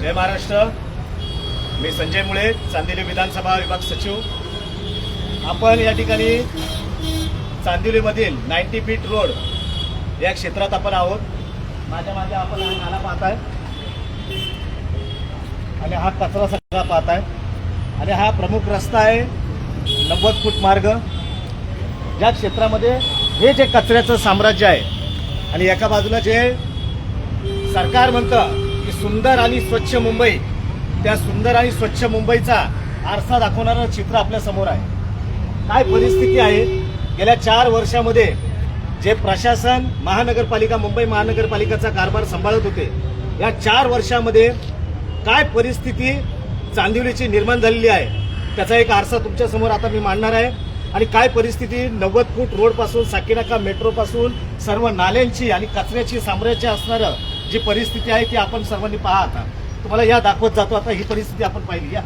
जय महाराष्ट्र. मी संजय मुळे चांदिवली विधानसभा विभाग सचिव. आपण या ठिकाणी चांदिवलीमधील नाईन्टी फीट रोड या क्षेत्रात आपण आहोत. माझ्या मागे आपण हा नाला पाहताय. आणि हा कचरा सगळा पाहताय. आणि हा प्रमुख रस्ता आहे नव्वद फूट मार्ग. या क्षेत्रामध्ये हे जे कचऱ्याचं साम्राज्य आहे आणि एका बाजूला जे सरकार म्हणतं सुंदर आणि स्वच्छ मुंबई. त्या सुंदर आणि स्वच्छ मुंबईचा आरसा दाखवणारं चित्र आपल्यासमोर आहे. काय परिस्थिती आहे? गेल्या चार वर्षामध्ये जे प्रशासन महानगरपालिका मुंबई महानगरपालिकेचा कारभार सांभाळत होते या चार वर्षामध्ये काय परिस्थिती चांदिवलीची निर्माण झालेली आहे? त्याचा एक आरसा तुमच्यासमोर आता मी मांडणार आहे. आणि काय परिस्थिती नव्वद फूट रोडपासून साकीनाका मेट्रोपासून सर्व नाल्यांची आणि कचऱ्याची साम्राज्य असणारं जी परिस्थिती आहे ती आपण सर्वांनी पहा आता तुम्हाला या दाखवत जातो. आता ही परिस्थिती आपण पाहिली. या.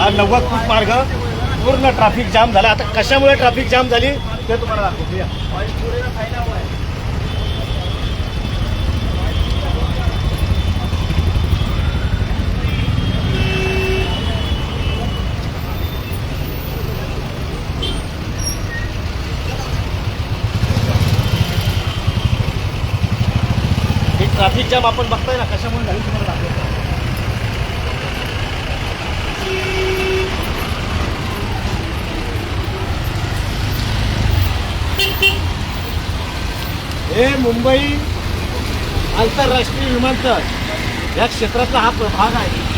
हा नव्वद फूट मार्ग. पूर्ण ट्रॅफिक जाम झाला. आता कशामुळे ट्रॅफिक जाम झाली ते तुम्हाला दाखवतो. या हे ट्रॅफिक जाम आपण बघतोय ना कशामुळे झाली तुम्हाला दाखवतो हे मुंबई आंतरराष्ट्रीय विमानतळ या क्षेत्रातला हा भाग आहे.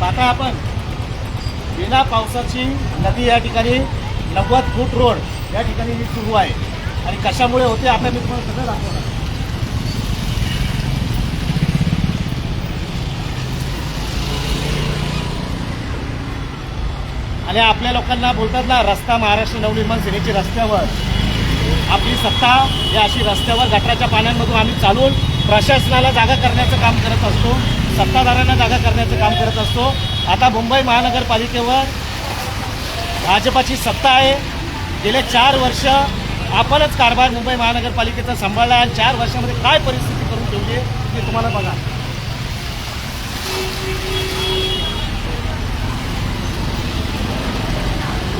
पाहताय आपण? बिना पावसाची नदी या ठिकाणी नव्वद फूट रोड या ठिकाणी ही सुरू आहे. आणि कशामुळे होते आता मी तुम्हाला सगळं दाखवणार आणि आपल्या लोकांना बोलतात ना रस्ता महाराष्ट्र नवनिर्माण सेनेची रस्त्यावर. आपली सत्ता या अशी रस्त्यावर गटराच्या पाण्यांमधून आम्ही चालून प्रशासनाला जागा करण्याचं काम करत असतो सत्ताधाऱ्यांना जागा करण्याचं काम करत असतो. आता मुंबई महानगरपालिकेवर भाजपाची सत्ता आहे. गेले चार वर्ष आपणच कारभार मुंबई महानगरपालिकेचा सांभाळला आणि चार वर्षामध्ये काय परिस्थिती करून ठेवली ते तुम्हाला बघा.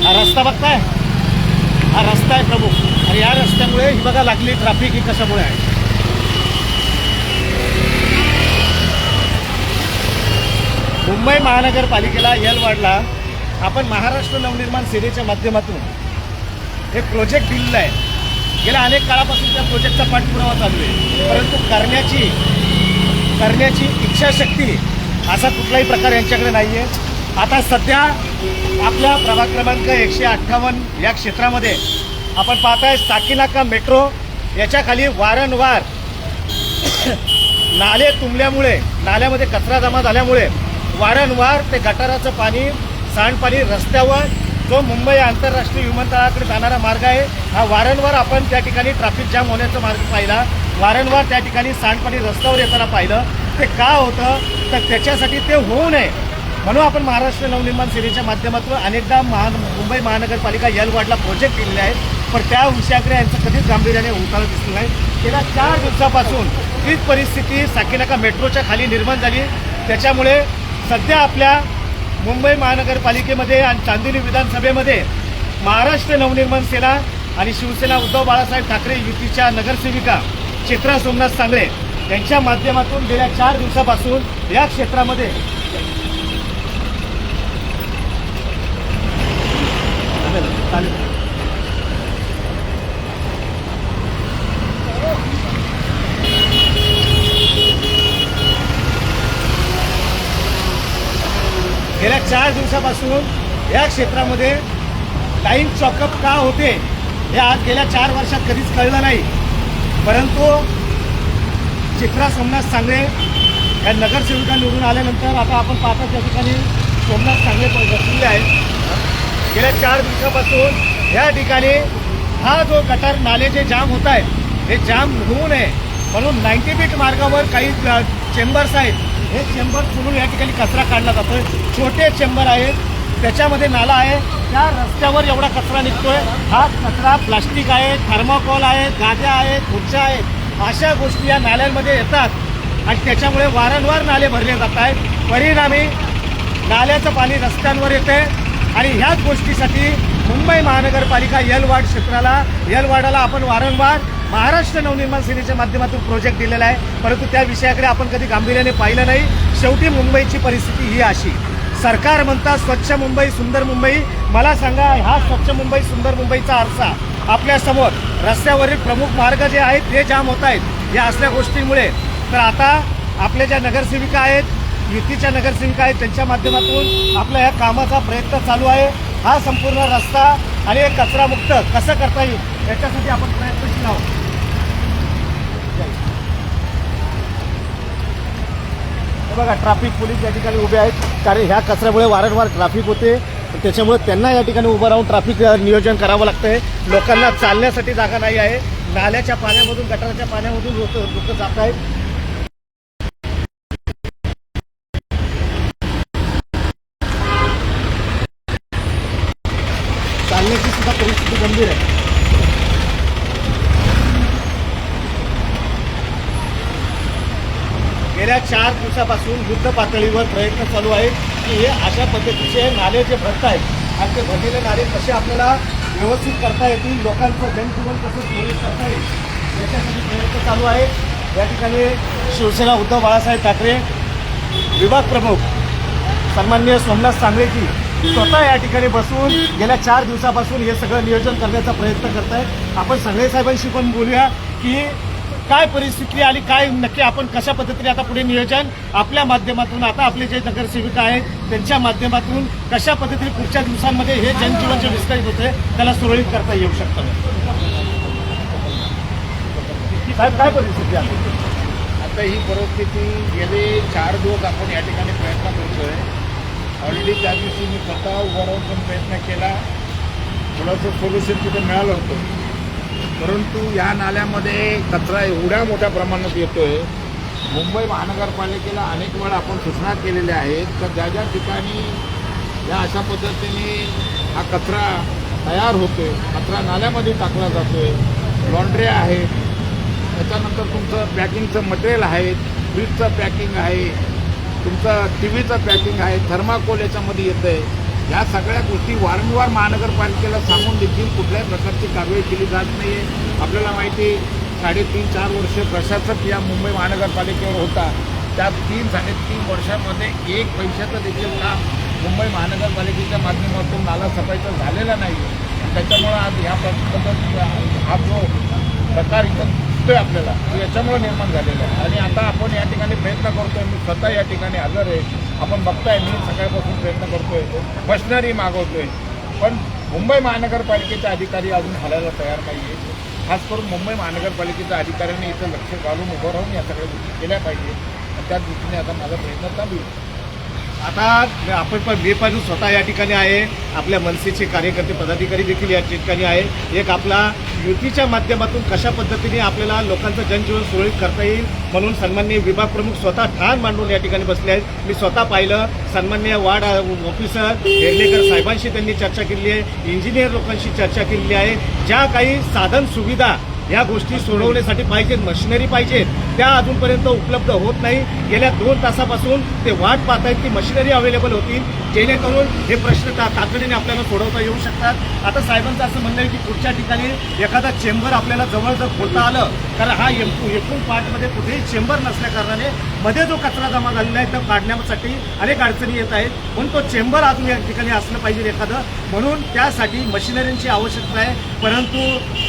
हा रस्ता बघताय? हा रस्ता आहे प्रमुख. आणि या रस्त्यामुळे ही बघा लागली ट्रॅफिक ही कशामुळे आहे? मुंबई महानगरपालिकेला येलवाडला आपण महाराष्ट्र नवनिर्माण सेनेच्या माध्यमातून एक प्रोजेक्ट दिलेला आहे. गेल्या अनेक काळापासून त्या प्रोजेक्टचा पाठपुरावा चालू आहे. परंतु करण्याची करण्याची इच्छाशक्ती असा कुठलाही प्रकार यांच्याकडे नाही आहे आता सध्या आपल्या प्रभाग क्रमांक एकशे अठ्ठावन्न या क्षेत्रामध्ये आपण पाहताय साकीनाका मेट्रो याच्याखाली वारंवार नाले तुंबल्यामुळे नाल्यामध्ये कचरा जमा झाल्यामुळे वारंवार ते गटाराचं पाणी सांडपाणी रस्त्यावर जो मुंबई आंतरराष्ट्रीय विमानतळाकडे जाणारा मार्ग आहे हा वारंवार आपण त्या ठिकाणी ट्रॅफिक जाम होण्याचा मार्ग पाहिला. वारंवार त्या ठिकाणी सांडपाणी रस्त्यावर येताना पाहिलं. ते का होतं? तर त्याच्यासाठी ते होऊ नये. म्हणून आपण महाराष्ट्र नवनिर्माण सेनेच्या माध्यमातून अनेकदा महा मुंबई महानगरपालिका यलवाडला प्रोजेक्ट दिलेले आहेत. पण त्या विषयाकडे यांचं कधीच गांभीर्याने उतारा दिसलं नाही. गेल्या चार दिवसापासून तीच परिस्थिती साकीनाका मेट्रोच्या खाली निर्माण झाली. त्याच्यामुळे सध्या आपल्या मुंबई महानगरपालिकेमध्ये आणि चांदिवली विधानसभेमध्ये महाराष्ट्र नवनिर्माण सेना आणि शिवसेना उद्धव बाळासाहेब ठाकरे युतीच्या नगरसेविका चित्रा सोमनाथ सांगळे यांच्या माध्यमातून गेल्या चार दिवसापासून या क्षेत्रामध्ये चालेल चालेल गेल्या चार दिवसापासून या क्षेत्रामध्ये लाईन चॉकअप का होते हे आज गेल्या चार वर्षात कधीच कळलं नाही. परंतु चित्रा सोमनाथ सांगळे या नगरसेविका निवडून आल्यानंतर आता आपण पाहता त्या ठिकाणी सोमनाथ सांगळे पण बसलेले आहेत. गेल्या चार दिवसापासून या ठिकाणी हा जो गटार नाले जे जाम होत आहेत हे जाम होऊ नये म्हणून नाईन्टी बीट मार्गावर काही चेंबर्स आहेत. हे चेंबर खोलून या ठिकाणी कचरा काढला जातोय. छोटे चेंबर आहेत. त्याच्यामध्ये नाला आहे. त्या रस्त्यावर एवढा कचरा निघतोय. हा कचरा प्लास्टिक आहे थर्माकॉल आहे गाद्या आहेत खुर्च्या आहेत. अशा गोष्टी या नाल्यांमध्ये येतात. आणि त्याच्यामुळे वारंवार नाले भरले जात आहेत. परिणामी नाल्याचं पाणी रस्त्यांवर येते आणि ह्याच गोष्टीसाठी मुंबई महानगरपालिका यल वार्ड क्षेत्राला यलवाडाला आपण वारंवार महाराष्ट्र नवनिर्माण सेनेच्या माध्यमातून प्रोजेक्ट दिलेला आहे. परंतु त्या विषयाकडे आपण कधी गांभीर्याने पाहिलं नाही. शेवटी मुंबईची परिस्थिती ही अशी. सरकार म्हणतात स्वच्छ मुंबई सुंदर मुंबई. मला सांगा हा स्वच्छ मुंबई सुंदर मुंबईचा आरसा आपल्यासमोर रस्त्यावरील प्रमुख मार्ग जे आहेत ते जाम होत आहेत. या असल्या गोष्टींमुळे. तर आता आपल्या ज्या नगरसेविका आहेत युतीच्या नगरसेविका आहेत त्यांच्या माध्यमातून आपल्या ह्या कामाचा प्रयत्न चालू आहे. हा संपूर्ण रस्ता आणि हे कचरामुक्त कसं करता येईल याच्यासाठी आपण प्रयत्नशील आहोत. बघा ट्रॅफिक पोलीस या ठिकाणी उभे आहेत. कारण ह्या कचऱ्यामुळे वारंवार ट्रॅफिक होते. त्याच्यामुळे त्यांना या ठिकाणी उभं राहून ट्रॅफिक नियोजन करावं लागतं आहे लोकांना चालण्यासाठी जागा नाही आहे. नाल्याच्या पाण्यामधून गटाराच्या पाण्यामधून लोक लोक जात आहेत. गेल्या चार दिवसापासून युद्ध पातळीवर प्रयत्न चालू आहेत की हे अशा पद्धतीचे नाले जे भरत आहेत आणि ते भरलेले नाले कसे आपल्याला व्यवस्थित करता येतील लोकांचं जनजीवन कसं सुरळीत करता येईल याच्यासाठी प्रयत्न चालू आहे या ठिकाणी शिवसेना उद्धव बाळासाहेब ठाकरे विभाग प्रमुख सन्मान्य सोमनाथ सांगळेजी स्वतः या ठिकाणी बसून गेल्या चार दिवसापासून हे सगळं नियोजन करण्याचा प्रयत्न करत आहेत आपण सांगळे साहेबांशी पण बोलूया की काय परिस्थिती आणि काय नक्की आपण कशा पद्धतीने आता पुढे नियोजन? आपल्या माध्यमातून आता आपले जे नगरसेविका आहेत त्यांच्या माध्यमातून कशा पद्धतीने पुढच्या दिवसांमध्ये हे जनजीवन जे विस्कळीत होते त्याला सुरळीत करता येऊ शकतं? साहेब काय परिस्थिती आहे? आता ही परिस्थिती गेले चार दिवस आपण या ठिकाणी प्रयत्न करतोय. ऑलरेडी त्या दिवशी मी स्वतः उभं राहून पण प्रयत्न केला. थोडंसं सोल्युशन तिथे मिळालं होतं. परंतु या नाल्यामध्ये कचरा एवढ्या मोठ्या प्रमाणात येतोय. मुंबई महानगरपालिकेला अनेक वेळा आपण सूचना केलेल्या आहेत तर ज्या ज्या ठिकाणी या अशा पद्धतीने हा कचरा तयार होतोय कचरा नाल्यामध्ये टाकला जातोय लॉन्ड्र्या आहेत त्याच्यानंतर तुमचं पॅकिंगचं मटेरियल आहे फ्रीजचं पॅकिंग आहे तुमचं टी व्हीचं पॅकिंग आहे थर्माकोल याच्यामध्ये येतं आहे या सगळ्या गोष्टी वारंवार महानगरपालिकेला सांगून देखील कुठल्याही प्रकारची कारवाई केली जात नाही आहे आपल्याला माहिती आहे साडेतीन चार वर्ष प्रशासक या मुंबई महानगरपालिकेवर होता. त्या तीन साडेतीन वर्षामध्ये एक पैशाचं देखील काम मुंबई महानगरपालिकेच्या माध्यमातून नाला सफाईचं झालेलं नाही त्याच्यामुळं आज ह्या पद्धत हा जो प्रकार इथं दिसतोय आपल्याला. तो याच्यामुळे निर्माण झालेला आहे. आणि आता आपण या ठिकाणी प्रयत्न करतोय. मी स्वतः या ठिकाणी हजर आहे आपण बघताय मी सकाळपासून प्रयत्न करतोय. मशनरी मागवतोय. पण मुंबई महानगरपालिकेचे अधिकारी अजून हलायला तयार नाही आहे खास करून मुंबई महानगरपालिकेच्या अधिकाऱ्यांनी इथं लक्ष घालून उभं राहून या सगळ्या गोष्टी केल्या पाहिजे आणि त्या दृष्टीने आता माझा प्रयत्न चालू आहे. आता आपण पण मी पण स्वतः या ठिकाणी आहे. आपल्या मनसेचे कार्यकर्ते पदाधिकारी देखील या ठिकाणी आहे. एक आपला युतीच्या माध्यमातून कशा पद्धतीने आपल्याला लोकांचं जनजीवन सुरळीत करता येईल म्हणून सन्माननीय विभाग प्रमुख स्वतः ठाण मांडून या ठिकाणी बसले आहेत. मी स्वतः पाहिलं सन्माननीय वार्ड ऑफिसर हेर्लेकर साहेबांशी त्यांनी चर्चा केली आहे. इंजिनियर लोकांशी चर्चा केलेली आहे. ज्या काही साधन सुविधा या गोष्टी सोडवण्यासाठी पाहिजेत मशिनरी पाहिजेत. त्या अजूनपर्यंत उपलब्ध होत नाही. गेल्या दोन तासापासून ते वाट पाहत आहेत की मशिनरी अवेलेबल होतील जेणेकरून हे प्रश्न ता तातडीने आपल्याला सोडवता येऊ शकतात. आता साहेबांचं असं म्हणणं आहे की पुढच्या ठिकाणी एखादा चेंबर आपल्याला जवळ जर खोलता आलं कारण हा एकूण पार्टमध्ये कुठेही चेंबर नसल्या कारणाने मध्ये जो कचरा जमा झालेला आहे तो काढण्यासाठी अनेक अडचणी येत आहेत. म्हणून तो चेंबर अजून या ठिकाणी असलं पाहिजे एखादं. म्हणून त्यासाठी मशिनरींची आवश्यकता आहे. परंतु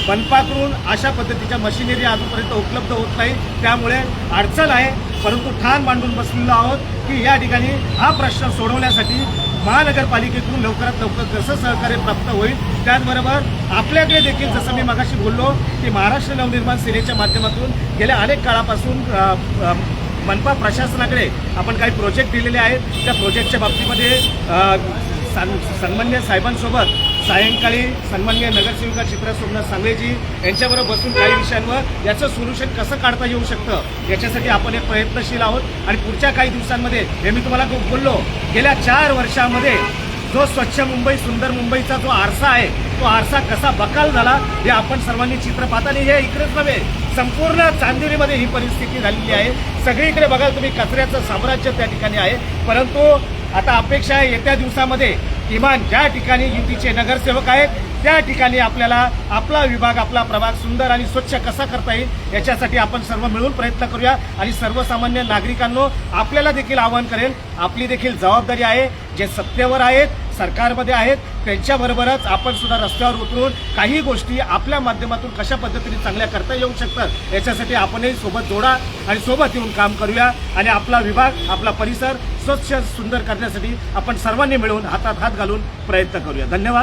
मनपाकडून अशा पद्धतीच्या मशिनरी अजूनपर्यंत उपलब्ध होत नाही. त्यामुळे अडचण आहे. परंतु ठाण मांडून बसलेलो आहोत की या ठिकाणी हा प्रश्न सोडवण्यासाठी महानगरपालिकेतून लवकरात लवकर कसं सहकार्य प्राप्त होईल त्याचबरोबर आपल्याकडे देखील जसं मी मगाशी बोललो की महाराष्ट्र नवनिर्माण सेनेच्या माध्यमातून गेल्या अनेक काळापासून मनपा प्रशासनाकडे आपण काही प्रोजेक्ट दिलेले आहेत. त्या प्रोजेक्टच्या बाबतीमध्ये सन- सन्मान्य साहेबांसोबत सायंकाळी सन्मान्य नगरसेविका चित्रा सोमनाथ सांगळेजी यांच्याबरोबर बसून काही विषयांवर याचं सोल्युशन कसं काढता येऊ शकतं याच्यासाठी आपण एक प्रयत्नशील आहोत. आणि पुढच्या काही दिवसांमध्ये हे मी तुम्हाला खूप बोललो गेल्या चार वर्षामध्ये जो स्वच्छ मुंबई सुंदर मुंबईचा जो आरसा आहे तो आरसा कसा बकाल झाला हे आपण सर्वांनी चित्र पाहताना हे इकडेच नव्हे संपूर्ण चांदिवलीमध्ये ही परिस्थिती झालेली आहे. सगळीकडे बघाल तुम्ही कचऱ्याचं साम्राज्य त्या ठिकाणी आहे. परंतु आता अपेक्षा आहे येत्या दिवसामध्ये किमान ज्या ठिकाणी युतीचे नगरसेवक आहेत त्या ठिकाणी आपल्याला आपला विभाग आपला प्रभाग सुंदर आणि स्वच्छ कसा करता येईल याच्यासाठी आपण सर्व मिळून प्रयत्न करूया. आणि सर्वसामान्य नागरिकांनो आपल्याला देखील आवाहन करेल आपली देखील जबाबदारी आहे जे सत्तेवर आहेत सरकारमध्ये आहेत त्यांच्याबरोबरच आपण सुद्धा रस्त्यावर उतरून काही गोष्टी आपल्या माध्यमातून कशा पद्धतीने चांगल्या करता येऊ शकतात याच्यासाठी आपणही सोबत जोडा आणि सोबत येऊन काम करूया. आणि आपला विभाग आपला परिसर स्वच्छ सुंदर करण्यासाठी आपण सर्वांनी मिळून हातात हात घालून प्रयत्न करूया. धन्यवाद.